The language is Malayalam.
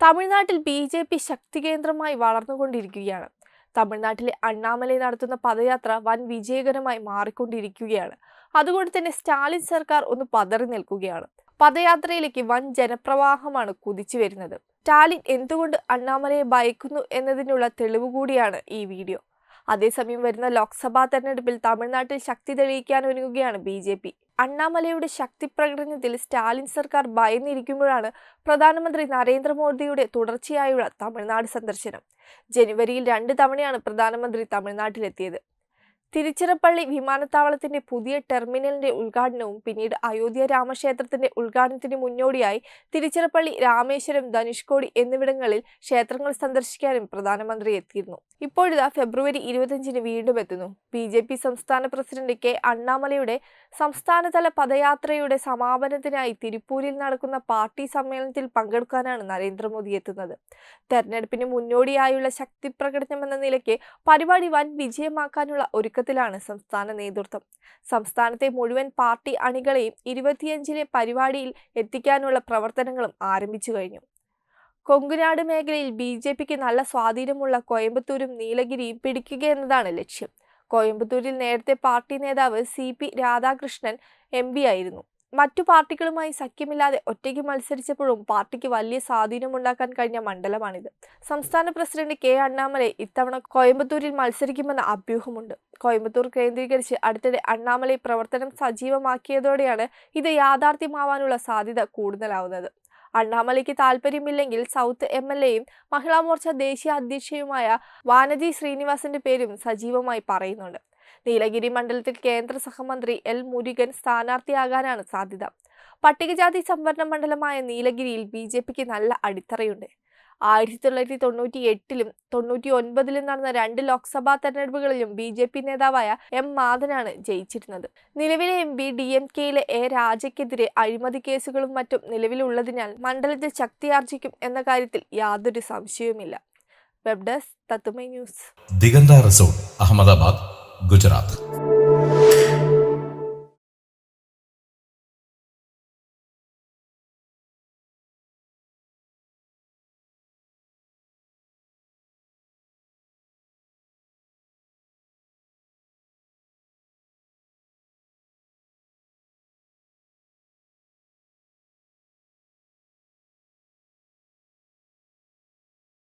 തമിഴ്നാട്ടിൽ ബി ജെ പി ശക്തി കേന്ദ്രമായി വളർന്നുകൊണ്ടിരിക്കുകയാണ്. തമിഴ്നാട്ടിലെ അണ്ണാമലൈ നടത്തുന്ന പദയാത്ര വൻ വിജയകരമായി മാറിക്കൊണ്ടിരിക്കുകയാണ്. അതുകൊണ്ട് തന്നെ സ്റ്റാലിൻ സർക്കാർ ഒന്ന് പതറി നിൽക്കുകയാണ്. പദയാത്രയിലേക്ക് വൻ ജനപ്രവാഹമാണ് കുതിച്ചു വരുന്നത്. സ്റ്റാലിൻ എന്തുകൊണ്ട് അണ്ണാമലയെ ഭയക്കുന്നു എന്നതിനുള്ള തെളിവ് കൂടിയാണ് ഈ വീഡിയോ. അതേസമയം വരുന്ന ലോക്സഭാ തെരഞ്ഞെടുപ്പിൽ തമിഴ്നാട്ടിൽ ശക്തി തെളിയിക്കാൻ ഒരുങ്ങുകയാണ് ബി ജെ പി. അണ്ണാമലയുടെ ശക്തി പ്രകടനത്തിൽ സ്റ്റാലിൻ സർക്കാർ ഭയന്നിരിക്കുമ്പോഴാണ് പ്രധാനമന്ത്രി നരേന്ദ്രമോദിയുടെ തുടർച്ചയായുള്ള തമിഴ്നാട് സന്ദർശനം. ജനുവരിയിൽ രണ്ട് തവണയാണ് പ്രധാനമന്ത്രി തമിഴ്നാട്ടിലെത്തിയത്. തിരുച്ചിറപ്പള്ളി വിമാനത്താവളത്തിന്റെ പുതിയ ടെർമിനലിന്റെ ഉദ്ഘാടനവും പിന്നീട് അയോധ്യ രാമക്ഷേത്രത്തിന്റെ ഉദ്ഘാടനത്തിന് മുന്നോടിയായി തിരുച്ചിറപ്പള്ളി രാമേശ്വരം ധനുഷ്കോടി എന്നിവിടങ്ങളിൽ ക്ഷേത്രങ്ങൾ സന്ദർശിക്കാനും പ്രധാനമന്ത്രി എത്തിയിരുന്നു. ഇപ്പോഴിതാ ഫെബ്രുവരി ഇരുപത്തിയഞ്ചിന് വീണ്ടും എത്തുന്നു. ബി ജെ പി സംസ്ഥാന പ്രസിഡന്റ് കെ അണ്ണാമലയുടെ സംസ്ഥാനതല പദയാത്രയുടെ സമാപനത്തിനായി തിരുപ്പൂരിൽ നടക്കുന്ന പാർട്ടി സമ്മേളനത്തിൽ പങ്കെടുക്കാനാണ് നരേന്ദ്രമോദി എത്തുന്നത്. തെരഞ്ഞെടുപ്പിന് മുന്നോടിയായുള്ള ശക്തി പ്രകടനം എന്ന നിലയ്ക്ക് പരിപാടി വൻ വിജയമാക്കാനുള്ള ഒരുക്കത്തിലാണ് സംസ്ഥാന നേതൃത്വം. സംസ്ഥാനത്തെ മുഴുവൻ പാർട്ടി അണികളെയും ഇരുപത്തിയഞ്ചിലെ പരിപാടിയിൽ എത്തിക്കാനുള്ള പ്രവർത്തനങ്ങളും ആരംഭിച്ചു കഴിഞ്ഞു. കൊങ്കുനാട് മേഖലയിൽ ബി ജെ പിക്ക് നല്ല സ്വാധീനമുള്ള കോയമ്പത്തൂരും നീലഗിരിയും പിടിക്കുക എന്നതാണ് ലക്ഷ്യം. കോയമ്പത്തൂരിൽ നേരത്തെ പാർട്ടി നേതാവ് സി പി രാധാകൃഷ്ണൻ എം ആയിരുന്നു. മറ്റു പാർട്ടികളുമായി സഖ്യമില്ലാതെ ഒറ്റയ്ക്ക് മത്സരിച്ചപ്പോഴും പാർട്ടിക്ക് വലിയ സ്വാധീനമുണ്ടാക്കാൻ കഴിഞ്ഞ മണ്ഡലമാണിത്. സംസ്ഥാന പ്രസിഡന്റ് കെ അണ്ണാമലൈ ഇത്തവണ കോയമ്പത്തൂരിൽ മത്സരിക്കുമെന്ന അഭ്യൂഹമുണ്ട്. കോയമ്പത്തൂർ കേന്ദ്രീകരിച്ച് അടുത്തിടെ അണ്ണാമലൈ പ്രവർത്തനം സജീവമാക്കിയതോടെയാണ് ഇത് യാഥാർത്ഥ്യമാവാനുള്ള സാധ്യത കൂടുതലാവുന്നത്. അണ്ണാമലയ്ക്ക് താല്പര്യമില്ലെങ്കിൽ സൗത്ത് എം എൽ എയും മഹിളാ മോർച്ച ദേശീയ അധ്യക്ഷയുമായ വാനജി ശ്രീനിവാസന്റെ പേരും സജീവമായി പറയുന്നുണ്ട്. നീലഗിരി മണ്ഡലത്തിൽ കേന്ദ്ര സഹമന്ത്രി എൽ മുരുകൻ സ്ഥാനാർത്ഥിയാകാനാണ് സാധ്യത. പട്ടികജാതി സംവരണ മണ്ഡലമായ നീലഗിരിയിൽ ബി ജെ പിക്ക് നല്ല അടിത്തറയുണ്ട്. ആയിരത്തി തൊള്ളായിരത്തി തൊണ്ണൂറ്റി എട്ടിലും തൊണ്ണൂറ്റി ഒൻപതിലും നടന്ന രണ്ട് ലോക്സഭാ തെരഞ്ഞെടുപ്പുകളിലും ബി ജെ പി നേതാവായ എം മാധനാണ് ജയിച്ചിരുന്നത്. നിലവിലെ എം പി ഡി എം കെയിലെ എ രാജയ്ക്കെതിരെ അഴിമതി കേസുകളും മറ്റും നിലവിലുള്ളതിനാൽ മണ്ഡലത്തിൽ ശക്തിയാർജിക്കും എന്ന കാര്യത്തിൽ യാതൊരു സംശയവുമില്ല. വെബ് ഡെസ്ക് തത്തുമൈ ന്യൂസ്. ദിഗന്ത റിസോർട്ട് അഹമ്മദാബാദ്. ഗുജറാത്ത്